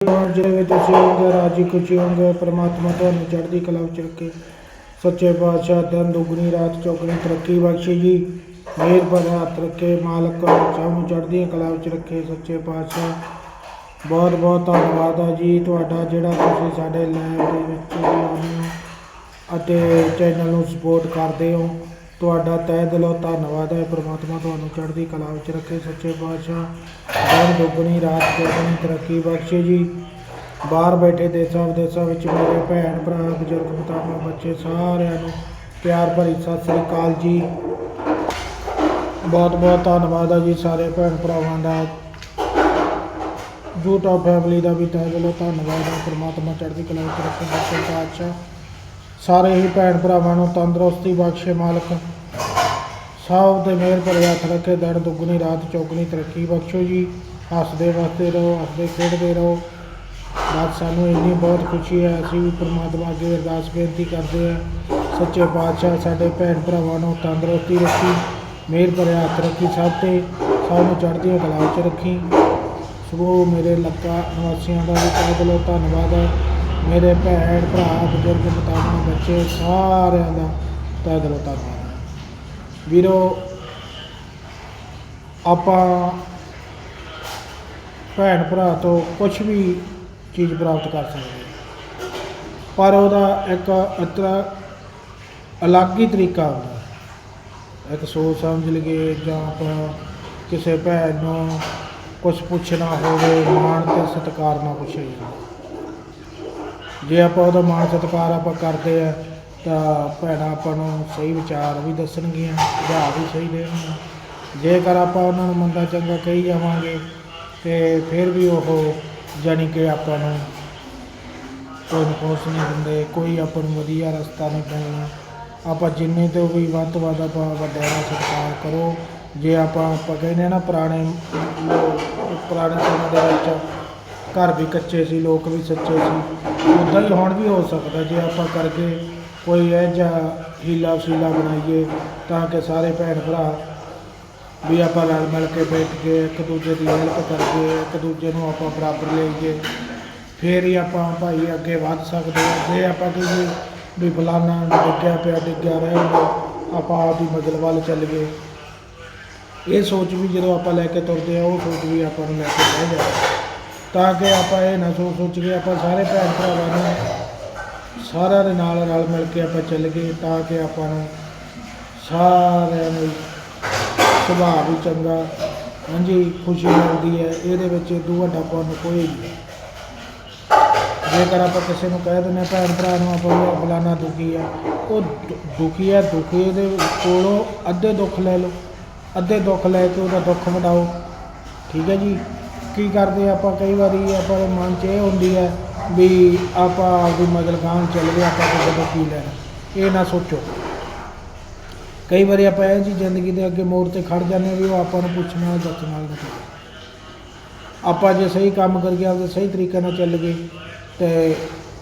ਔਰ ਜਿਹਦੇ ਵਿੱਚ ਤੁਸੀਂ ਹੋਗੇ ਰਾਜੀ ਖੁਸ਼ੀ ਹੋਗੇ ਪ੍ਰਮਾਤਮਾ ਤੁਹਾਨੂੰ ਚੜ੍ਹਦੀ ਕਲਾ ਵਿੱਚ ਰੱਖੇ। ਸੱਚੇ ਪਾਤਸ਼ਾਹ ਦਿਨ ਦੁਗਣੀ ਰਾਤ, ਚੌਗਣੀ ਤਰੱਕੀ ਬਖਸ਼ੇ ਜੀ। ਮੇਰ ਭਰਿਆ ਹੱਥ ਰੱਖੇ, ਮਾਲਕ ਸਭ ਨੂੰ ਚੜ੍ਹਦੀ ਕਲਾ ਵਿੱਚ ਰੱਖੇ, ਸੱਚੇ ਪਾਤਸ਼ਾਹ। ਬਹੁਤ ਬਹੁਤ ਧੰਨਵਾਦ ਆ ਜੀ ਤੁਹਾਡਾ, ਜਿਹੜਾ ਤੁਸੀਂ ਸਾਡੇ ਲਾਈਵ ਦੇ ਵਿੱਚ ਆਉਂਦੇ ਹੋ ਅਤੇ ਚੈਨਲ ਨੂੰ ਸਪੋਰਟ ਕਰਦੇ ਹੋ। ਤੁਹਾਡਾ ਤਹਿ ਦਿਲੋਂ ਧੰਨਵਾਦ ਹੈ। ਪ੍ਰਮਾਤਮਾ ਤੁਹਾਨੂੰ ਚੜ੍ਹਦੀ ਕਲਾ ਵਿੱਚ ਰੱਖੇ। ਸੱਚੇ ਪਾਤਸ਼ਾਹ ਦਿਨ ਦੁੱਗਣੀ, ਰਾਤ ਚੌਗਣੀ ਤਰੱਕੀ ਬਖਸ਼ੇ ਜੀ। ਬਾਹਰ ਬੈਠੇ ਦੇਸ਼ਾਂ ਵਿਦੇਸ਼ਾਂ ਵਿੱਚ ਮੇਰੇ ਭੈਣ, ਭਰਾ, ਬਜ਼ੁਰਗ ਮਾਤਾਵਾਂ ਬੱਚੇ ਸਾਰਿਆਂ ਨੂੰ ਪਿਆਰ ਭਰੀ ਸਤਿ ਸ੍ਰੀ ਅਕਾਲ ਜੀ। ਬਹੁਤ ਬਹੁਤ ਧੰਨਵਾਦ ਹੈ ਜੀ ਸਾਰੇ ਭੈਣ ਭਰਾਵਾਂ ਦਾ। YouTube ਫੈਮਿਲੀ ਦਾ ਵੀ ਤਹਿ ਦਿਲੋਂ ਧੰਨਵਾਦ ਹੈ। ਪ੍ਰਮਾਤਮਾ ਚੜ੍ਹਦੀ ਕਲਾ ਵਿੱਚ ਰੱਖੇ। ਸੱਚੇ ਪਾਤਸ਼ਾਹ ਸਾਰੇ ਹੀ ਭੈਣ ਭਰਾਵਾਂ ਨੂੰ ਤੰਦਰੁਸਤੀ ਬਖਸ਼ੇ ਮਾਲਕ। ਸਭ ਦੇ ਮਿਹਰ ਭਰੇ ਹੱਥ ਰੱਖੇ ਦਿਨ ਦੁੱਗਣੀ, ਰਾਤ ਚੌਗਣੀ, ਤਰੱਕੀ ਬਖਸ਼ੋ ਜੀ। ਹੱਸਦੇ ਵਸਦੇ ਰਹੋ, ਹੱਸਦੇ ਖੇਡਦੇ ਰਹੋ। ਬਸ ਸਾਨੂੰ ਇੰਨੀ ਬਹੁਤ ਖੁਸ਼ੀ ਹੈ, ਅਸੀਂ ਵੀ ਪ੍ਰਮਾਤਮਾ ਅੱਗੇ ਅਰਦਾਸ ਬੇਨਤੀ ਕਰਦੇ ਹਾਂ। ਸੱਚੇ ਪਾਤਸ਼ਾਹ ਸਾਡੇ ਭੈਣ ਭਰਾਵਾਂ ਨੂੰ ਤੰਦਰੁਸਤੀ ਰੱਖੀ, ਮਿਹਰ ਭਰੇ ਹੱਥ ਰੱਖੀ, ਸਭ ਤੇ ਸਭ ਨੂੰ ਚੜ੍ਹਦੀਆਂ ਕਲਾ ਵਿੱਚ ਰੱਖੀ। ਸੋ ਮੇਰੇ ਲੱਕਾ ਨਿਵਾਸੀਆਂ ਦਾ ਵੀ ਤਹਿ ਦਿਲੋਂ ਧੰਨਵਾਦ ਹੈ। ਮੇਰੇ ਭੈਣ, ਭਰਾ, ਬਜ਼ੁਰਗ ਮਾਤਾਵਾਂ ਬੱਚੇ ਸਾਰਿਆਂ ਦਾ ਤਹਿ ਦਿਲੋਂ ਧੰਨਵਾਦ ਵੀਰੋ, ਆਪਾਂ ਭੈਣ, ਭਰਾ ਤੋਂ ਕੁਝ ਵੀ ਚੀਜ਼ ਪ੍ਰਾਪਤ ਕਰ ਸਕਦੇ ਪਰ ਉਹਦਾ ਇੱਕ ਅਤਰਾ ਅਲੱਗ ਹੀ ਤਰੀਕਾ ਹੁੰਦਾ ਇੱਕ ਸੋਚ ਸਮਝ ਲਈਏ ਜਾਂ ਆਪਾਂ ਕਿਸੇ ਭੈਣ ਨੂੰ ਕੁਝ ਪੁੱਛਣਾ ਹੋਵੇ, ਮਾਣ ਤੇ ਸਤਿਕਾਰ ਨਾਲ ਪੁੱਛਿਆ ਜਾਂਦਾ ਜੇ ਆਪਾਂ ਉਹਦਾ ਮਾਣ ਸਤਿਕਾਰ ਆਪਾਂ ਕਰਦੇ ਆ, ਤਾਂ ਭੈਣਾਂ ਆਪਾਂ ਨੂੰ ਸਹੀ ਵਿਚਾਰ ਵੀ ਦੱਸਣਗੀਆਂ, ਸੁਝਾਅ ਵੀ ਸਹੀ ਦੇਣਗੀਆਂ। ਜੇਕਰ ਆਪਾਂ ਉਹਨਾਂ ਨੂੰ ਮੰਦਾ ਚੰਗਾ ਕਹੀ ਜਾਵਾਂਗੇ, ਤੇ ਫਿਰ ਵੀ ਉਹ ਜਾਣੀ ਕਿ ਆਪਾਂ ਨੂੰ ਕੋਈ ਨਕੋਸ ਨਹੀਂ ਦਿੰਦੇ ਕੋਈ ਆਪਾਂ ਨੂੰ ਵਧੀਆ ਰਸਤਾ ਨਹੀਂ ਪਾਉਣਾ ਆਪਾਂ ਜਿੰਨੇ ਤੋਂ ਵੀ ਵੱਧ ਤੋਂ ਵੱਧ ਆਪਾਂ ਵੱਡਿਆਂ ਦਾ ਸਤਿਕਾਰ ਕਰੋ। ਜੇ ਆਪਾਂ ਆਪਾਂ ਕਹਿੰਦੇ ਆ ਨਾ, ਪੁਰਾਣੇ ਪੁਰਾਣੇ ਸਮੇਂ ਦੇ ਵਿੱਚ ਘਰ ਵੀ ਕੱਚੇ ਸੀ, ਲੋਕ ਵੀ ਸੱਚੇ ਸੀ। ਉੱਦਾਂ ਹੀ ਹੁਣ ਵੀ ਹੋ ਸਕਦਾ ਜੇ ਆਪਾਂ ਕਰਕੇ ਕੋਈ ਇਹ ਜਿਹਾ ਹੀਲਾ ਵਸੀਲਾ ਬਣਾਈਏ ਤਾਂ ਕਿ ਸਾਰੇ ਭੈਣ ਭਰਾ ਵੀ ਆਪਾਂ ਰਲ ਮਿਲ ਕੇ ਬੈਠ ਕੇ ਇੱਕ ਦੂਜੇ ਦੀ ਹੈਲਪ ਕਰਕੇ ਇੱਕ ਦੂਜੇ ਨੂੰ ਆਪਾਂ ਬਰਾਬਰ ਲਈਏ, ਫੇਰ ਹੀ ਆਪਾਂ ਭਾਈ ਅੱਗੇ ਵੱਧ ਸਕਦੇ ਹਾਂ। ਜੇ ਆਪਾਂ ਕਹੀਏ ਵੀ ਫਲਾਨਾ ਡਿੱਗਿਆ ਪਿਆ, ਡਿੱਗਿਆ ਰਹੇਗਾ ਆਪਾਂ ਆਪਦੀ ਮਦਦ ਵੱਲ ਚੱਲ ਗਏ ਇਹ ਸੋਚ ਵੀ ਜਦੋਂ ਆਪਾਂ ਲੈ ਕੇ ਤੁਰਦੇ ਆ ਉਹ ਸੋਚ ਵੀ ਆਪਾਂ ਨੂੰ ਲੈ ਕੇ ਬਹਿ ਜਾਵੇ ਤਾਂ ਕਿ ਆਪਾਂ ਇਹ ਨਾ ਸੋਚ ਸੋਚ ਕੇ ਆਪਾਂ ਸਾਰੇ ਭੈਣ ਭਰਾਵਾਂ ਨੂੰ ਸਾਰਿਆਂ ਦੇ ਨਾਲ ਰਲ ਮਿਲ ਕੇ ਆਪਾਂ ਚੱਲ ਗਏ ਤਾਂ ਕਿ ਆਪਾਂ ਨੂੰ ਸਾਰਿਆਂ ਨੂੰ ਸੁਭਾਅ ਵੀ ਚੰਗਾ, ਹਾਂਜੀ, ਖੁਸ਼ੀ ਮਿਲਦੀ ਹੈ। ਇਹਦੇ ਵਿੱਚ ਇਦੋਂ ਵੱਡਾ ਪੁੰਨ ਕੋਈ ਨਹੀਂ। ਜੇਕਰ ਆਪਾਂ ਕਿਸੇ ਨੂੰ ਕਹਿ ਦਿੰਦੇ ਹਾਂ, ਭੈਣ ਭਰਾ ਨੂੰ ਆਪਾਂ ਵੀ ਆਹ ਦੁਖੀ ਆ, ਉਹ ਦੁ- ਦੁਖੀ ਆ, ਦੁਖੀ ਦੇ ਕੋਲੋਂ ਅੱਧੇ ਦੁੱਖ ਲੈ ਲਓ। ਅੱਧੇ ਦੁੱਖ ਲੈ ਕੇ ਉਹਦਾ ਦੁੱਖ ਵੰਡਾਓ ਠੀਕ ਹੈ ਜੀ? ਕੀ ਕਰਦੇ ਆਪਾਂ ਕਈ ਵਾਰੀ ਆਪਾਂ ਦੇ ਮਨ 'ਚ ਇਹ ਹੁੰਦੀ ਹੈ ਵੀ ਆਪਾਂ ਆਪਦੀ ਮਦਦ ਗਾਂਹ ਚੱਲ ਗਏ ਆਪਾਂ ਕਿਸੇ ਤੋਂ ਕੀ ਲੈਣਾ। ਇਹ ਨਾ ਸੋਚੋ। ਕਈ ਵਾਰੀ ਆਪਾਂ ਇਹ ਜੀ ਜ਼ਿੰਦਗੀ ਦੇ ਅੱਗੇ ਮੋੜ ਤੇ ਖੜ ਜਾਂਦੇ ਹਾਂ ਵੀ ਉਹ ਆਪਾਂ ਨੂੰ ਪੁੱਛਣਾ ਨਾਲ ਨਾਲ ਮਤਲਬ ਆਪਾਂ ਜੇ ਸਹੀ ਕੰਮ ਕਰੀਏ ਆਪਦੇ ਸਹੀ ਤਰੀਕੇ ਨਾਲ ਚੱਲ ਗਏ ਤੇ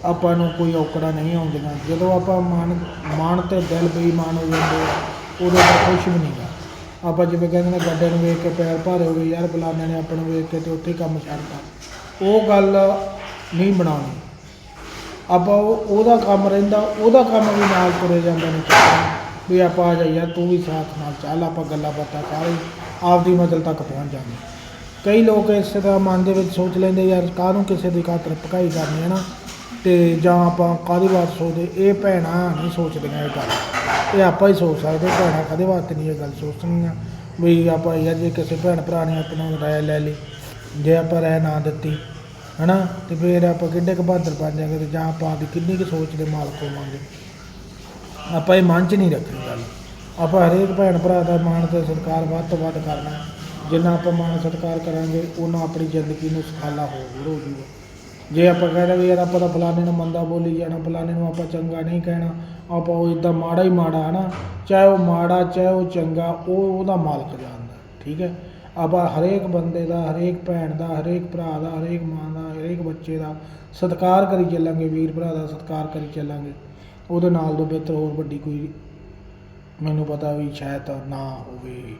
ਆਪਾਂ ਨੂੰ ਕੋਈ ਔਕੜਾ ਨਹੀਂ ਆਉਂਦੀਆਂ। ਜਦੋਂ ਆਪਾਂ ਮਨ ਮਨ ਤੇ ਦਿਲ ਬੇਈਮਾਨ ਹੋ ਜਾਂਦੇ ਆ, ਉਦੋਂ ਤਾਂ ਕੁਛ ਵੀ ਨਹੀਂਗਾ ਆਪਾਂ ਜਿਵੇਂ ਕਹਿੰਦੇ ਨੇ ਗੱਡੇ ਨੂੰ ਵੇਖ ਕੇ ਪੈਰ ਭਾਰੇ ਹੋ ਗਏ, ਯਾਰ ਬਲਾਨੇ ਨੇ ਆਪਾਂ ਨੂੰ ਵੇਖ ਕੇ ਤੇ ਉੱਥੇ ਕੰਮ ਛੱਡਤਾ। ਉਹ ਗੱਲ ਨਹੀਂ ਬਣਾਉਣੀ। ਆਪਾਂ ਉਹ, ਉਹਦਾ ਕੰਮ ਰਹਿੰਦਾ, ਉਹਦਾ ਕੰਮ ਵੀ ਨਾਲ ਤੁਰੇ ਜਾਂਦਾ ਨੇ ਵੀ ਆਪਾਂ ਆ ਜਾ ਯਾਰ ਤੂੰ ਵੀ ਸਾਥ ਨਾਲ ਚੱਲ, ਆਪਾਂ ਗੱਲਾਂ ਬਾਤਾਂ ਸਾਰੇ ਆਪਦੀ ਮੰਜ਼ਿਲ ਤੱਕ ਪਹੁੰਚ ਜਾਂਦੇ। ਕਈ ਲੋਕ ਇਸ ਤਰ੍ਹਾਂ ਮਨ ਦੇ ਵਿੱਚ ਸੋਚ ਲੈਂਦੇ, ਯਾਰ ਕਾਹਨੂੰ ਕਿਸੇ ਦੀ ਖਾਤਰ ਭਕਾਈ ਕਰਨੀ ਹੈ ਨਾ? ਤੇ ਜਾਂ ਆਪਾਂ ਕਾਹਦੀ ਬਾਤ ਸੋਚਦੇ? ਇਹ ਭੈਣਾਂ ਨਹੀਂ ਸੋਚਦੀਆਂ ਇਹ ਗੱਲ। ਇਹ ਆਪਾਂ ਹੀ ਸੋਚ ਸਕਦੇ, ਭੈਣਾਂ ਕਦੇ ਵਾਸਤੇ ਨਹੀਂ ਇਹ ਗੱਲ ਸੋਚਣੀਆਂ ਵੀ ਆਪਾਂ ਯਾਰ ਜੇ ਕਿਸੇ ਭੈਣ ਭਰਾ ਨੇ ਆਪਣਾ ਰਾਏ ਲੈ ਲਈ, ਜੇ ਆਪਾਂ ਰਾਏ ਨਾ ਦਿੱਤੀ, ਹਨਾ? ਤੇ ਫਿਰ ਆਪਾਂ ਕਿੱਡੇ ਕੁ ਬਹਾਦਰ ਬਣ ਜਾਗੇ ਤੇ ਜਾਂ ਆਪਾਂ ਦੀ ਕਿੰਨੀ ਕੁ ਸੋਚ ਦੇ ਮਾਲਕ ਹੋਵਾਂਗੇ? ਆਪਾਂ ਇਹ ਮਨ 'ਚ ਨਹੀਂ ਰੱਖਣੀ ਗੱਲ। ਆਪਾਂ ਹਰੇਕ ਭੈਣ ਭਰਾ ਦਾ ਮਾਣ ਤੇ ਸਤਿਕਾਰ ਵੱਧ ਤੋਂ ਵੱਧ ਕਰਨਾ। ਜਿੰਨਾ ਆਪਾਂ ਮਾਣ ਸਤਿਕਾਰ ਕਰਾਂਗੇ ਉਹਨਾਂ ਆਪਣੀ ਜ਼ਿੰਦਗੀ ਨੂੰ ਸੁਖਾਲਾ ਹੋ ਹੋ ਜੂਗਾ। ਜੇ ਆਪਾਂ ਕਹਿੰਦੇ ਵੀ ਯਾਰ ਆਪਾਂ ਤਾਂ ਫਲਾਣੇ ਨੂੰ ਮੰਦਾ ਬੋਲੀ ਜਾਣਾ, ਫਲਾਣੇ ਨੂੰ ਆਪਾਂ ਚੰਗਾ ਨਹੀਂ ਕਹਿਣਾ, ਆਪਾਂ ਉਹ ਇਦਾਂ ਮਾੜਾ ਹੀ ਮਾੜਾ ਹੈ ਨਾ ਚਾਹੇ ਉਹ ਮਾੜਾ, ਚਾਹੇ ਉਹ ਚੰਗਾ, ਉਹ ਉਹਦਾ ਮਾਲਕ ਜਾਣਦਾ, ਠੀਕ ਹੈ? ਆਪਾਂ ਹਰੇਕ ਬੰਦੇ ਦਾ, ਹਰੇਕ ਭੈਣ ਦਾ, ਹਰੇਕ ਭਰਾ ਦਾ, ਹਰੇਕ ਮਾਂ ਦਾ, ਹਰੇਕ ਬੱਚੇ ਦਾ ਸਤਿਕਾਰ ਕਰੀ ਚੱਲਾਂਗੇ, ਵੀਰ ਭਰਾ ਦਾ ਸਤਿਕਾਰ ਕਰੀ ਚੱਲਾਂਗੇ। ਉਹਦੇ ਨਾਲ ਤੋਂ ਬਿਹਤਰ ਹੋਰ ਵੱਡੀ ਕੋਈ ਮੈਨੂੰ ਪਤਾ ਵੀ ਸ਼ਾਇਦ ਨਾ ਹੋਵੇ।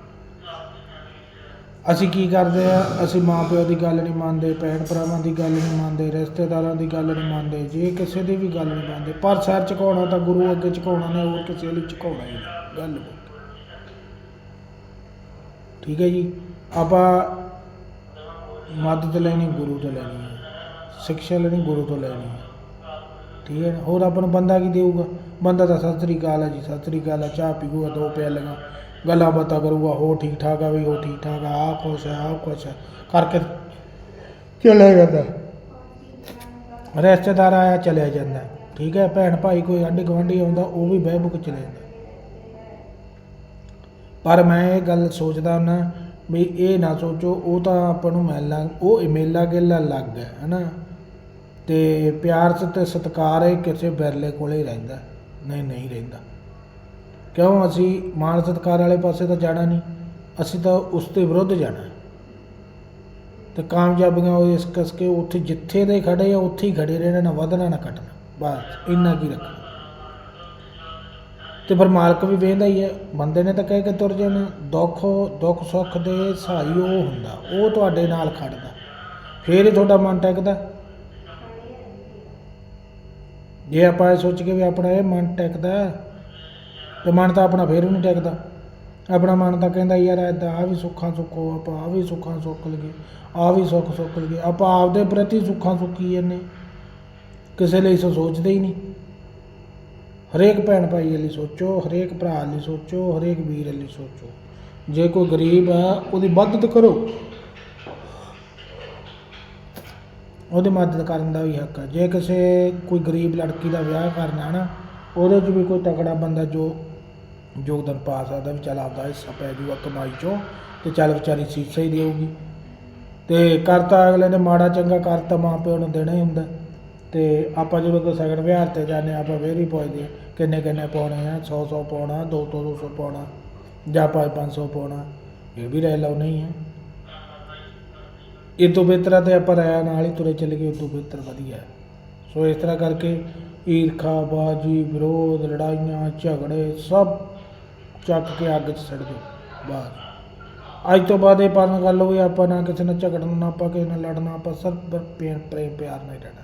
ਅਸੀਂ ਕੀ ਕਰਦੇ ਆ? ਅਸੀਂ ਮਾਂ ਪਿਓ ਦੀ ਗੱਲ ਨਹੀਂ ਮੰਨਦੇ, ਭੈਣ ਭਰਾਵਾਂ ਦੀ ਗੱਲ ਨਹੀਂ ਮੰਨਦੇ, ਰਿਸ਼ਤੇਦਾਰਾਂ ਦੀ ਗੱਲ ਨਹੀਂ ਮੰਨਦੇ, ਜੇ ਕਿਸੇ ਦੀ ਵੀ ਗੱਲ ਨਹੀਂ ਮੰਨਦੇ। ਪਰ ਸਿਰ ਝੁਕਾਉਣਾ ਤਾਂ ਗੁਰੂ ਅੱਗੇ ਝੁਕਾਉਣਾ ਨੇ ਹੋਰ ਕਿਸੇ ਲਈ ਝੁਕਾਉਣਾ ਹੀ ਨਹੀਂ। ਗੱਲ ਠੀਕ ਹੈ ਜੀ? ਆਪਾਂ ਮਦਦ ਲੈਣੀ, ਗੁਰੂ ਤੋਂ ਲੈਣੀ ਹੈ। ਸਿੱਖਿਆ ਲੈਣੀ, ਗੁਰੂ ਤੋਂ ਲੈਣੀ ਹੈ। ਠੀਕ ਹੈ ਹੋਰ ਆਪਾਂ ਨੂੰ ਬੰਦਾ ਕੀ ਦੇਊਗਾ? ਬੰਦਾ ਤਾਂ ਸਤਿ ਸ੍ਰੀ ਅਕਾਲ ਹੈ ਜੀ, ਸਤਿ ਸ੍ਰੀ ਅਕਾਲ ਹੈ, ਚਾਹ ਪੀਊਗਾ, ਦੋ ਪਿਆਲੀਆਂ। ਗੱਲਾਂ ਬਾਤਾਂ ਕਰੂਗਾ ਹੋ ਠੀਕ ਠਾਕ ਆ ਵੀ ਉਹ ਠੀਕ ਠਾਕ ਆ, ਆਹ ਕੁਛ ਹੈ ਆਹ ਕੁਛ ਹੈ ਕਰਕੇ ਚਲਿਆ ਜਾਂਦਾ? ਰਿਸ਼ਤੇਦਾਰ ਆਇਆ, ਚਲਿਆ ਜਾਂਦਾ। ਠੀਕ ਹੈ, ਭੈਣ ਭਾਈ ਕੋਈ ਆਂਢੀ ਗੁਆਂਢੀ ਆਉਂਦਾ, ਉਹ ਵੀ ਬਹਿ ਬੁੱਕ ਚਲੇ ਜਾਂਦਾ। ਪਰ ਮੈਂ ਇਹ ਗੱਲ ਸੋਚਦਾ ਹੁੰਦਾ ਵੀ ਇਹ ਨਾ ਸੋਚੋ, ਉਹ ਤਾਂ ਆਪਾਂ ਨੂੰ ਮਿਲਣਾ, ਉਹ ਮੇਲਾ ਗੇਲਾ ਲੱਗ ਹੈ, ਹਨਾ? ਤੇ ਪਿਆਰ ਤੇ ਸਤਿਕਾਰ ਇਹ ਕਿਸੇ ਬਿਰਲੇ ਕੋਲੇ ਹੀ ਰਹਿੰਦਾ, ਨਹੀਂ ਨਹੀਂ ਰਹਿੰਦਾ। ਕਿਉਂ ਅਸੀਂ ਮਾਣ ਸਤਿਕਾਰ ਵਾਲੇ ਪਾਸੇ ਤਾਂ ਜਾਣਾ ਨਹੀਂ? ਅਸੀਂ ਤਾਂ ਉਸ ਦੇ ਵਿਰੁੱਧ ਜਾਣਾ ਹੈ। ਤੇ ਕਾਮਯਾਬੀਆਂ ਉਹ ਇਸ ਕਰਕੇ ਉੱਥੇ ਜਿੱਥੇ ਦੇ ਖੜੇ ਆ, ਉੱਥੇ ਹੀ ਖੜੇ ਰਹਿਣਾ, ਨਾ ਵਧਣਾ, ਨਾ ਘਟਣਾ। ਬਸ, ਇੰਨਾ ਕੀ ਰੱਖਣਾ। ਤੇ ਫਿਰ ਮਾਲਕ ਵੀ ਵੇਂਦਾ ਹੀ ਹੈ, ਬੰਦੇ ਨੇ ਤਾਂ ਕਹਿ ਕੇ ਤੁਰ ਜਾਣਾ। ਦੁੱਖ ਦੁੱਖ, ਸੁੱਖ ਦੇ ਸਹਾਈ ਉਹ ਹੁੰਦਾ, ਉਹ ਤੁਹਾਡੇ ਨਾਲ ਖੜਦਾ। ਫੇਰ ਹੀ ਤੁਹਾਡਾ ਮਨ ਟਿਕਦਾ। ਜੇ ਆਪਾਂ ਇਹ ਸੋਚ ਕੇ ਵੀ ਆਪਣਾ ਇਹ ਮਨ ਟਿਕਦਾ ਤੇ ਮਨ ਤਾਂ ਆਪਣਾ ਫੇਰ ਵੀ ਨਹੀਂ ਟਿਕਦਾ। ਆਪਣਾ ਮਨ ਤਾਂ ਕਹਿੰਦਾ ਯਾਰ ਏਦਾਂ ਆ ਵੀ ਸੁੱਖਾਂ ਸੁੱਖੋ ਆਪਾਂ ਆ ਵੀ ਸੁੱਖਾਂ ਸੁੱਖ ਲਈਏ, ਆ ਵੀ ਸੁੱਖ ਸੁੱਖ ਲਈਏ। ਆਪਾਂ ਆਪਦੇ ਪ੍ਰਤੀ ਸੁੱਖਾਂ ਸੁੱਖੀ ਜਾਂਦੇ। ਕਿਸੇ ਲਈ ਸੋ ਸੋਚਦੇ ਹੀ ਨਹੀਂ। ਹਰੇਕ ਭੈਣ ਭਾਈ ਲਈ ਸੋਚੋ, ਹਰੇਕ ਭਰਾ ਲਈ ਸੋਚੋ, ਹਰੇਕ ਵੀਰ ਲਈ ਸੋਚੋ। ਜੇ ਕੋਈ ਗਰੀਬ ਆ, ਉਹਦੀ ਮਦਦ ਕਰੋ। ਉਹਦੀ ਮਦਦ ਕਰਨ ਦਾ ਵੀ ਹੱਕ ਹੈ ਜੇ ਕਿਸੇ ਕੋਈ ਗਰੀਬ ਲੜਕੀ ਦਾ ਵਿਆਹ ਕਰਨਾ ਨਾ, ਉਹਦੇ 'ਚ ਵੀ ਕੋਈ ਤਕੜਾ ਬੰਦਾ ਜੋ ਯੋਗਦਾਨ ਪਾ ਸਕਦਾ ਵੀ ਚੱਲ ਆਪਦਾ ਹਿੱਸਾ ਪੈ ਜੂਗਾ ਕਮਾਈ 'ਚੋਂ ਤੇ ਚੱਲ ਵਿਚਾਰੀ ਸੀਸਾ ਹੀ ਦੇਊਗੀ ਤੇ ਕਰਤਾ ਅਗਲੇ ਨੇ ਮਾੜਾ ਚੰਗਾ ਕਰਤਾ ਮਾਂ ਪਿਓ ਨੂੰ ਦੇਣਾ ਹੀ ਹੁੰਦਾ। ਤੇ ਆਪਾਂ ਜਦੋਂ ਕੋਈ ਸਗਨ ਵਿਹਾਰ ਤੇ ਜਾਂਦੇ ਹਾਂ, ਆਪਾਂ ਫੇਰ ਹੀ ਪੁੱਛਦੇ ਹਾਂ, ਕਿੰਨੇ ਕਿੰਨੇ ਪਾਉਣੇ ਆ? 100 100 ਪਾਉਣਾ 200 200 ਪਾਉਣਾ ਜਾਂ 5 500 ਪਾਉਣਾ ਇਹ ਵੀ ਰਹਿ ਲਾਉ ਨਹੀਂ ਹੈ। ਇਹ ਤੋਂ ਬਿਹਤਰ ਆ ਤੇ ਆਪਾਂ ਰਾਇਆ ਨਾਲ ਹੀ ਤੁਰੇ ਚੱਲ ਗਏ ਉਦੋਂ ਬਿਹਤਰ ਵਧੀਆ। ਸੋ ਇਸ ਤਰ੍ਹਾਂ ਕਰਕੇ ਈਰਖਾ ਬਾਜੀ ਵਿਰੋਧ ਲੜਾਈਆਂ ਝਗੜੇ ਸਭ ਚੱਕ ਕੇ ਅੱਗ 'ਚ ਸੜ ਦਿਓ, ਬਸ। ਅੱਜ ਤੋਂ ਬਾਅਦ ਇਹ ਪਾਲਣ ਕਰ ਲਓ ਆਪਾਂ ਨਾ ਕਿਸੇ ਨਾਲ ਝਗੜਨਾ, ਨਾ ਆਪਾਂ ਕਿਸੇ ਨਾਲ ਲੜਨਾ, ਆਪਾਂ ਸਿਰਫ ਪ੍ਰੇਮ ਪ੍ਰੇਮ, ਪਿਆਰ ਨਾਲ ਰਹਿਣਾ।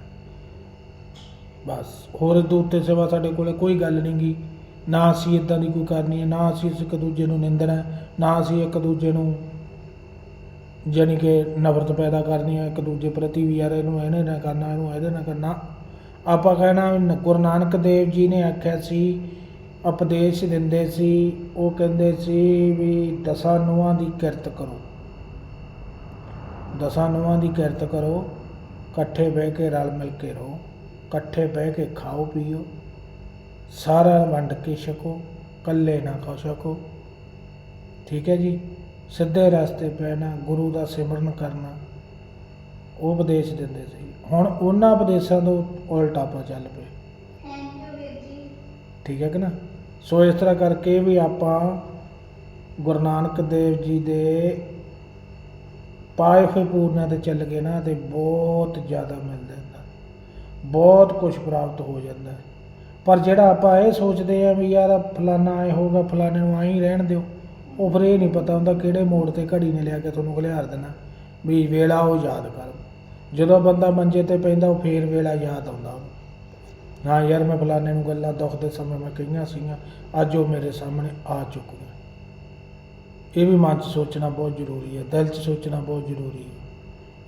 ਬਸ, ਹੋਰ ਇਹਦੇ ਉੱਤੇ ਸਿਵਾ ਸਾਡੇ ਕੋਲੇ ਕੋਈ ਗੱਲ ਨਹੀਂ ਗੀ। ਨਾ ਅਸੀਂ ਇਦਾਂ ਦੀ ਕੋਈ ਕਰਨੀ ਹੈ, ਨਾ ਅਸੀਂ ਇੱਕ ਦੂਜੇ ਨੂੰ ਨਿੰਦਣਾ, ਨਾ ਅਸੀਂ ਇੱਕ ਦੂਜੇ ਨੂੰ ਜਾਣੀ ਕਿ ਨਫ਼ਰਤ ਪੈਦਾ ਕਰਨੀ ਹੈ, ਇੱਕ ਦੂਜੇ ਪ੍ਰਤੀ ਵੀ ਯਾਰ ਇਹਨੂੰ ਇਹਨੇ ਨਾ ਕਰਨਾ, ਇਹਨੂੰ ਇਹਦੇ ਨਾਲ ਕਰਨਾ। ਆਪਾਂ ਕਹਿਣਾ ਗੁਰੂ ਨਾਨਕ ਦੇਵ ਜੀ ਨੇ ਆਖਿਆ ਸੀ ਉਪਦੇਸ਼ ਦਿੰਦੇ ਸੀ ਉਹ ਕਹਿੰਦੇ ਸੀ ਵੀ ਦਸਾਂ ਨੂੰਹਾਂ ਦੀ ਕਿਰਤ ਕਰੋ। ਦਸਾਂ ਨੂੰਹਾਂ ਦੀ ਕਿਰਤ ਕਰੋ ਇਕੱਠੇ ਬਹਿ ਕੇ ਰਲ ਮਿਲ ਕੇ ਰਹੋ ਇਕੱਠੇ ਬਹਿ ਕੇ ਖਾਓ ਪੀਓ ਸਾਰਾ ਵੰਡ ਕੇ ਛਕੋ ਇਕੱਲੇ ਨਾ ਖਾ ਸਕੋ ਠੀਕ ਹੈ ਜੀ? ਸਿੱਧੇ ਰਸਤੇ ਪੈਣਾ ਗੁਰੂ ਦਾ ਸਿਮਰਨ ਕਰਨਾ ਉਹ ਉਪਦੇਸ਼ ਦਿੰਦੇ ਸੀ। ਹੁਣ ਉਹਨਾਂ ਉਪਦੇਸ਼ਾਂ ਤੋਂ ਉਲਟ ਆਪਾਂ ਚੱਲ ਪਏ। ਠੀਕ ਹੈ ਕਿ ਨਾ? ਸੋ ਇਸ ਤਰ੍ਹਾਂ ਕਰਕੇ ਵੀ ਆਪਾਂ ਗੁਰੂ ਨਾਨਕ ਦੇਵ ਜੀ ਦੇ ਪਾਏ ਹੋਏ ਪੂਰਨਾਂ ਤੇ ਚੱਲ ਗਏ ਨਾ ਤੇ ਬਹੁਤ ਜ਼ਿਆਦਾ ਮਿਲ ਜਾਂਦਾ। ਬਹੁਤ ਕੁਝ ਪ੍ਰਾਪਤ ਹੋ ਜਾਂਦਾ। ਪਰ ਜਿਹੜਾ ਆਪਾਂ ਇਹ ਸੋਚਦੇ ਆ ਵੀ ਯਾਰ ਫਲਾਨਾ ਐ ਹੋਊਗਾ ਫਲਾਣੇ ਨੂੰ ਆਈ ਰਹਿਣ ਦਿਓ, ਉਹ ਫਿਰ ਇਹ ਨਹੀਂ ਪਤਾ ਹੁੰਦਾ ਕਿਹੜੇ ਮੋੜ ਤੇ ਘੜੀ ਨੇ ਲਿਆ ਕੇ ਤੁਹਾਨੂੰ ਘਲਿਆਰ ਦੇਣਾ, ਵੀ ਵੇਲਾ ਉਹ ਯਾਦ ਕਰ। ਜਦੋਂ ਬੰਦਾ ਮੰਜੇ ਤੇ ਪੈਂਦਾ, ਉਹ ਫੇਰ ਵੇਲਾ ਯਾਦ ਆਉਂਦਾ। ਹਾਂ ਯਾਰ ਮੈਂ ਫਲਾਣੇ ਨੂੰ ਗੱਲਾਂ ਦੁੱਖ ਦੇ ਸਮੇਂ ਮੈਂ ਕਹੀਆਂ ਸੀਗੀਆਂ, ਅੱਜ ਉਹ ਮੇਰੇ ਸਾਹਮਣੇ ਆ ਚੁੱਕੀਆਂ। ਇਹ ਵੀ ਮਨ 'ਚ ਸੋਚਣਾ ਬਹੁਤ ਜ਼ਰੂਰੀ ਹੈ, ਦਿਲ 'ਚ ਸੋਚਣਾ ਬਹੁਤ ਜ਼ਰੂਰੀ ਹੈ।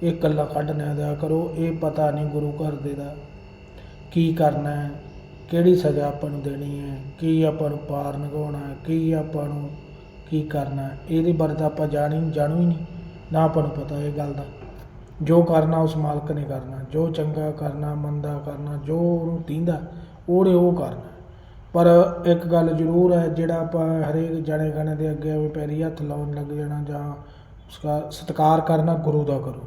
ਇਹ ਗੱਲਾਂ ਕੱਢ ਨਾ ਦਿਆ ਕਰੋ, ਇਹ ਪਤਾ ਨਹੀਂ ਗੁਰੂ ਘਰ ਦੇ ਦਾ ਕੀ ਕਰਨਾ ਹੈ, ਕਿਹੜੀ ਸਜ਼ਾ ਆਪਾਂ ਨੂੰ ਦੇਣੀ ਹੈ, ਕੀ ਆਪਾਂ ਨੂੰ ਪਾਰ ਲੰਘਾਉਣਾ ਹੈ, ਕੀ ਆਪਾਂ ਨੂੰ ਕੀ ਕਰਨਾ ਇਹਦੇ ਬਾਰੇ ਤਾਂ ਆਪਾਂ ਜਾਣੀ ਜਾਣੂ ਹੀ ਨਹੀਂ, ਨਾ ਆਪਾਂ ਨੂੰ ਪਤਾ ਇਹ ਗੱਲ ਦਾ। ਜੋ ਕਰਨਾ ਉਸ ਮਾਲਕ ਨੇ ਕਰਨਾ, ਜੋ ਚੰਗਾ ਕਰਨਾ, ਮੰਦਾ ਕਰਨਾ, ਜੋ ਉਹਨੂੰ ਤੀਂਦਾ, ਉਹਨੇ ਉਹ ਕਰਨਾ। ਪਰ ਇੱਕ ਗੱਲ ਜ਼ਰੂਰ ਹੈ, ਜਿਹੜਾ ਆਪਾਂ ਹਰੇਕ ਜਣੇ ਗਾਣੇ ਦੇ ਅੱਗੇ ਐਵੇਂ ਪੈਰੀ ਹੱਥ ਲਾਉਣ ਲੱਗ ਜਾਣਾ ਜਾਂ ਉਸਦਾ ਸਤਿਕਾਰ ਕਰਨਾ ਗੁਰੂ ਦਾ ਕਰੋ,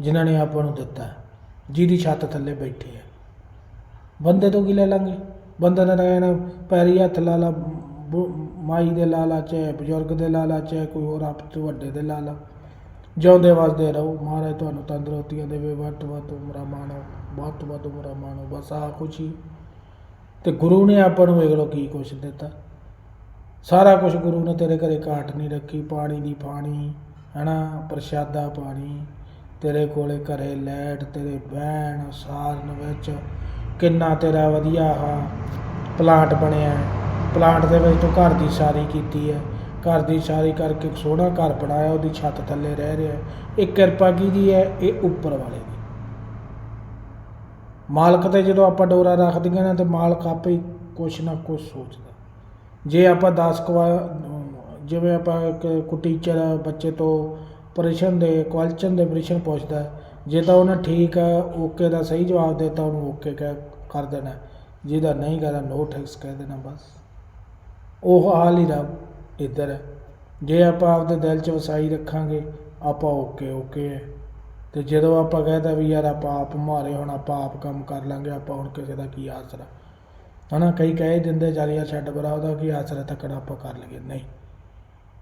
ਜਿਨ੍ਹਾਂ ਨੇ ਆਪਾਂ ਨੂੰ ਦਿੱਤਾ ਜਿਹਦੀ ਛੱਤ ਥੱਲੇ ਬੈਠੇ ਹੈ। ਬੰਦੇ ਤੋਂ ਕੀ ਲੈ ਲਾਂਗੇ? ਬੰਦੇ ਦਾ ਰਹਿਣ ਪੈਰੀ ਹੱਥ ਲਾ ਲਾ ਮਾਈ ਦੇ ਲਾ ਲਾ, ਚਾਹੇ ਬਜ਼ੁਰਗ ਦੇ ਲਾ ਲਾ, ਚਾਹੇ ਕੋਈ ਹੋਰ ਆਪ ਤੋਂ ਵੱਡੇ ਦੇ ਲਾ ਲਾ। ਜਿਉਂਦੇ ਵਸਦੇ ਰਹੋ। ਮਹਾਰਾਜ ਤੁਹਾਨੂੰ ਤੰਦਰੁਸਤੀਆਂ ਦੇਵੇ। ਵੱਧ ਤੋਂ ਵੱਧ ਉਮਰਾਂ ਮਾਣੋ। ਵੱਧ ਤੋਂ ਵੱਧ ਉਮਰਾਂ ਮਾਣੋ। ਬਸ ਆਹ ਖੁਸ਼ੀ। ਹੀ ਤੇ ਗੁਰੂ ਨੇ ਆਪਾਂ ਨੂੰ ਵੇਖ ਲਓ ਕੀ ਕੁਛ ਦਿੱਤਾ। ਸਾਰਾ ਕੁਝ ਗੁਰੂ ਨੇ ਤੇਰੇ ਘਰੇ ਘਾਟ ਨਹੀਂ ਰੱਖੀ। ਪਾਣੀ ਦੀ ਪਾਣੀ, ਹਨਾ? ਪ੍ਰਸ਼ਾਦਾ ਪਾਣੀ। ਤੇਰੇ ਕੋਲੇ ਘਰੇ ਲੈਟ, ਤੇਰੇ ਬਹਿਣ ਸਾਰਨ ਵਿੱਚ ਕਿੰਨਾ ਤੇਰਾ ਵਧੀਆ ਆ ਪਲਾਂਟ ਬਣਿਆ। ਪਲਾਂਟ ਦੇ ਵਿੱਚ ਤੂੰ ਘਰ ਦੀ ਸਾਰੀ ਕੀਤੀ ਹੈ। ਘਰ ਦੀ ਸਾਰੀ ਕਰਕੇ ਇੱਕ ਸੋਹਣਾ ਘਰ ਬਣਾਇਆ, ਉਹਦੀ ਛੱਤ ਥੱਲੇ ਰਹਿ ਰਿਹਾ ਇਹ ਕਿਰਪਾ ਕਿਹਦੀ ਹੈ? ਇਹ ਉੱਪਰ ਵਾਲੇ ਦੀ। ਮਾਲਕ ਤੇ ਜਦੋਂ ਆਪਾਂ ਡੋਰਾ ਰੱਖਦੀਆਂ ਨਾ ਤੇ ਮਾਲਕ ਆਪੇ ਹੀ ਕੁਛ ਨਾ ਕੁਛ ਸੋਚਦਾ। ਜੇ ਆਪਾਂ 10 ਕਵਾ ਜਿਵੇਂ ਆਪਾਂ ਇੱਕ ਟੀਚਰ ਬੱਚੇ ਤੋਂ ਪ੍ਰਸ਼ਨ ਦੇ, ਕੁਐਸਚਨ ਦੇ ਪ੍ਰਸ਼ਨ ਪੁੱਛਦਾ ਜੇ ਤਾਂ ਉਹਨੇ ਠੀਕ ਹੈ, ਓਕੇ ਦਾ ਸਹੀ ਜਵਾਬ ਦਿੱਤਾ, ਉਹਨੂੰ ਓਕੇ ਕਹਿ, ਕਰ ਦੇਣਾ ਜਿਹਦਾ ਨਹੀਂ ਕਰਦਾ ਨੋ ਥੈਂਕਸ ਕਹਿ ਦੇਣਾ ਬਸ। ਉਹ ਹਾਲ ਹੀ ਰੱਬ। ਇੱਧਰ। ਹੈ ਜੇ ਆਪਾਂ ਆਪਦੇ ਦਿਲ 'ਚ ਵਸਾਈ ਰੱਖਾਂਗੇ, ਆਪਾਂ ਓਕੇ ਓਕੇ ਹੈ। ਅਤੇ ਜਦੋਂ ਆਪਾਂ ਕਹਿੰਦਾ ਵੀ ਯਾਰ ਆਪਾਂ ਆਪ ਮੁਹਾਰੇ ਹੁਣ ਆਪਾਂ ਆਪ ਕੰਮ ਕਰ ਲਾਂਗੇ, ਆਪਾਂ ਹੁਣ ਕਿਸੇ ਦਾ ਕੀ ਆਸਰਾ? ਨਾ ਕਈ ਕਹਿ ਦਿੰਦੇ, ਚੱਲ ਯਾਰ ਛੱਡ ਬਰਾ ਉਹਦਾ ਕੀ ਆਸਰਾ ਤੱਕਣਾ, ਆਪਾਂ ਕਰ ਲਈਏ। ਨਹੀਂ।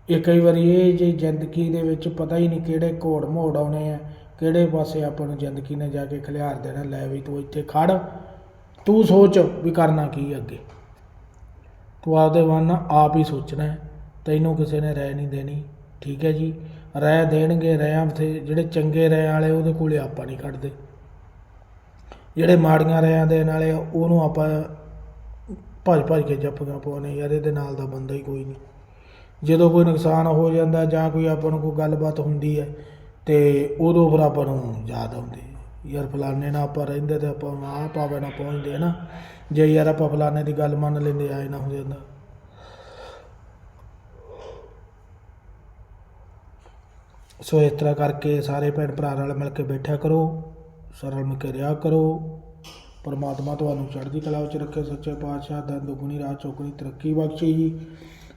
ਇਹ ਕਈ ਵਾਰੀ ਇਹ ਜੇ ਜ਼ਿੰਦਗੀ ਦੇ ਵਿੱਚ ਪਤਾ ਹੀ ਨਹੀਂ ਕਿਹੜੇ ਘੋੜ ਮੋੜ ਆਉਣੇ ਆ, ਕਿਹੜੇ ਪਾਸੇ ਆਪਾਂ ਨੂੰ ਜ਼ਿੰਦਗੀ ਨੇ ਜਾ ਕੇ ਖਿਲਾਰ ਦੇਣਾ, ਲੈ ਵੀ ਤੂੰ ਇੱਥੇ ਖੜ। ਤੂੰ ਸੋਚ ਵੀ ਕਰਨਾ ਕੀ ਅੱਗੇ। ਤੂੰ ਆਪਦੇ ਮਨ ਨਾਲ ਆਪ ਹੀ ਸੋਚਣਾ ਹੈ। ਤੈਨੂੰ ਕਿਸੇ ਨੇ ਰਾਏ ਨਹੀਂ ਦੇਣੀ ਠੀਕ ਹੈ ਜੀ? ਰਾਏ ਦੇਣਗੇ ਰਾਇਆਂ ਤੇ ਜਿਹੜੇ ਚੰਗੇ ਰਾਇਆਂ ਵਾਲੇ ਉਹਦੇ ਕੋਲੇ ਆਪਾਂ ਨਹੀਂ ਖੜਦੇ ਜਿਹੜੇ ਮਾੜੀਆਂ ਰਾਇਆਂ ਦੇਣ ਵਾਲੇ ਆ, ਉਹਨੂੰ ਆਪਾਂ ਭੱਜ ਭੱਜ ਕੇ ਜੱਫੀਆਂ ਪਾਉਣੇ ਯਾਰ ਇਹਦੇ ਨਾਲ ਦਾ ਬੰਦਾ ਹੀ ਕੋਈ ਨਹੀਂ। ਜਦੋਂ ਕੋਈ ਨੁਕਸਾਨ ਹੋ ਜਾਂਦਾ ਜਾਂ ਕੋਈ ਆਪਾਂ ਨੂੰ ਕੋਈ ਗੱਲਬਾਤ ਹੁੰਦੀ ਹੈ ਤੇ ਉਦੋਂ ਫਿਰ ਆਪਾਂ ਨੂੰ ਯਾਦ ਆਉਂਦੀ ਯਾਰ ਫਲਾਣੇ ਨਾਲ ਆਪਾਂ ਰਹਿੰਦੇ ਤੇ ਆਪਾਂ ਨੂੰ ਆਹ ਪਾਵੇ ਨਾ ਪਹੁੰਚਦੇ ਹੈ ਨਾ? ਜੇ ਯਾਰ ਆਪਾਂ ਫਲਾਣੇ ਦੀ ਗੱਲ ਮੰਨ ਲੈਂਦੇ ਆਏ ਨਾ ਹੋ ਜਾਂਦਾ। ਸੋ ਇਸ ਤਰ੍ਹਾਂ ਕਰਕੇ ਸਾਰੇ ਭੈਣ ਭਰਾ ਰਲ ਮਿਲ ਕੇ ਬੈਠਿਆ ਕਰੋ, ਸਰਲ ਮਿਲ ਕੇ ਰਿਹਾ ਕਰੋ। ਪਰਮਾਤਮਾ ਤੁਹਾਨੂੰ ਚੜ੍ਹਦੀ ਕਲਾ ਵਿੱਚ ਰੱਖੇ, ਸੱਚੇ ਪਾਤਸ਼ਾਹ ਦਾ ਦੁਗਣੀ ਰਾਹ ਚੌਗਣੀ ਤਰੱਕੀ ਬਖਸ਼ੇ ਜੀ।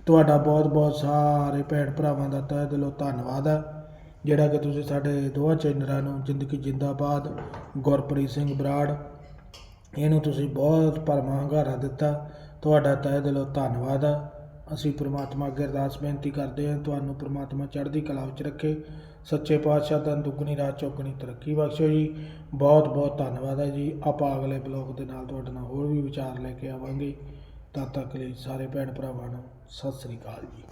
ਤੁਹਾਡਾ ਬਹੁਤ ਬਹੁਤ ਸਾਰੇ ਭੈਣ ਭਰਾਵਾਂ ਦਾ ਤਹਿ ਦਿਲੋਂ ਧੰਨਵਾਦ ਹੈ, ਜਿਹੜਾ ਕਿ ਤੁਸੀਂ ਸਾਡੇ ਦੋਹਾਂ ਚੈਨਲਾਂ ਨੂੰ ਜ਼ਿੰਦਗੀ ਜਿੰਦਾਬਾਦ, ਗੁਰਪ੍ਰੀਤ ਸਿੰਘ ਬਰਾੜ, ਇਹਨੂੰ ਤੁਸੀਂ ਬਹੁਤ ਭਰਵਾਂ ਹੰਗਾਰਾ ਦਿੱਤਾ। ਤੁਹਾਡਾ ਤਹਿ ਦਿਲੋਂ ਧੰਨਵਾਦ ਹੈ। ਅਸੀਂ ਪ੍ਰਮਾਤਮਾ ਅੱਗੇ ਅਰਦਾਸ ਬੇਨਤੀ ਕਰਦੇ ਹਾਂ, ਤੁਹਾਨੂੰ ਪ੍ਰਮਾਤਮਾ ਚੜ੍ਹਦੀ ਕਲਾ ਵਿੱਚ ਰੱਖੇ, ਸੱਚੇ ਪਾਤਸ਼ਾਹ ਦਾ ਦੁੱਗਣੀ ਰਾਤ ਚੌਗਣੀ ਤਰੱਕੀ ਬਖਸ਼ੋ ਜੀ। ਬਹੁਤ ਬਹੁਤ ਧੰਨਵਾਦ ਹੈ ਜੀ। ਆਪਾਂ ਅਗਲੇ ਬਲੌਗ ਦੇ ਨਾਲ ਤੁਹਾਡੇ ਨਾਲ ਹੋਰ ਵੀ ਵਿਚਾਰ ਲੈ ਕੇ ਆਵਾਂਗੇ। ਤਦ ਤੱਕ ਲਈ ਸਾਰੇ ਭੈਣ ਭਰਾਵਾਂ ਨੂੰ ਸਤਿ ਸ੍ਰੀ ਅਕਾਲ ਜੀ।